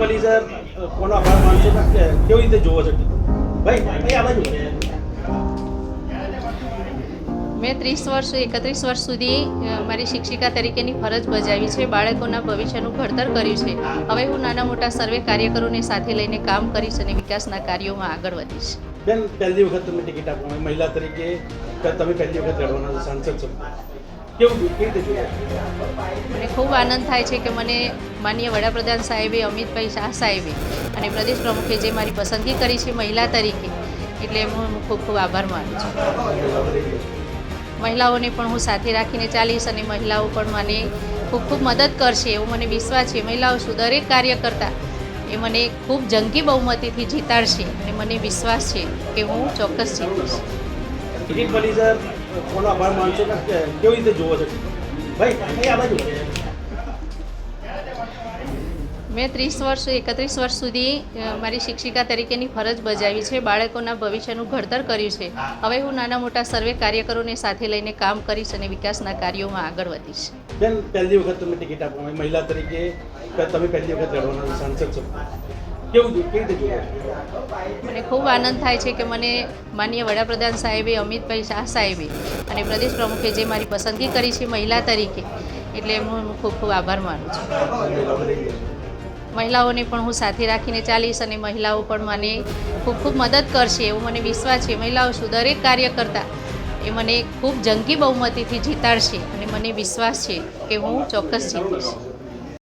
પરિસર કોનો આભાર માનશે કેવી રીતે જોવો છો? ભાઈ ભાઈ આ બાજુ. મેં ત્રીસ વર્ષ એકત્રીસ વર્ષ સુધી મારી શિક્ષિકા તરીકેની ફરજ બજાવી છે બાળકોના ભવિષ્યનું ઘડતર કર્યું છે. હવે હું નાના મોટા સર્વે કાર્યકરોને સાથે લઈને કામ કરીશ અને વિકાસના કાર્યોમાં આગળ વધીશ. બેન પહેલી વખત તમે ટિકિટ આપો. મહિલા તરીકે તમે પહેલી વખત લડવાના સાંસદ છો. મને ખૂબ આનંદ થાય છે કે મને માનનીય વડાપ્રધાન સાહેબે અમિતભાઈ શાહ સાહેબે અને પ્રદેશ પ્રમુખે જે મારી પસંદગી કરી છે મહિલા તરીકે એટલે હું ખૂબ ખૂબ આભાર માનું છું. મહિલાઓને પણ હું સાથે રાખીને ચાલીશ અને મહિલાઓ પણ મને ખૂબ ખૂબ મદદ કરશે એવો મને વિશ્વાસ છે. મહિલાઓ શું દરેક કાર્ય કરતા એ મને ખૂબ જંગી બહુમતીથી જીતાડશે અને મને વિશ્વાસ છે કે હું ચોક્કસ જીતીશ. કોનો આભાર માનશો કે કેવી રીતે જોવો છો? ભાઈ આ બાજુ. મેં ત્રીસ વર્ષ એકત્રીસ વર્ષ સુધી મારી શિક્ષિકા તરીકેની ફરજ બજાવી છે બાળકોના ભવિષ્યનું ઘડતર કર્યું છે. હવે હું નાના મોટા સર્વે કાર્યકરોને સાથે લઈને કામ કરીશ અને વિકાસના કાર્યોમાં આગળ વધીશ. બેન પહેલી વખત તમે ટિકિટ આપો? મહિલા તરીકે તમે પહેલી વખત લડવાના સાંસદ છો? મને ખૂબ આનંદ થાય છે કે મને માનનીય વડાપ્રધાન સાહેબે, અમિતભાઈ શાહ સાહેબે અને પ્રદેશ પ્રમુખે જે મારી પસંદગી કરી છે મહિલા તરીકે, એટલે હું ખૂબ ખૂબ આભાર માનું છું. મહિલાઓને પણ હું સાથે રાખીને ચાલીશ અને મહિલાઓ પણ મને ખૂબ ખૂબ મદદ કરશે એવો મને વિશ્વાસ છે. મહિલાઓ શું દરેક કાર્ય કરતા એ મને ખૂબ જંગી બહુમતીથી જીતાડશે અને મને વિશ્વાસ છે કે હું ચોક્કસ જીતીશ.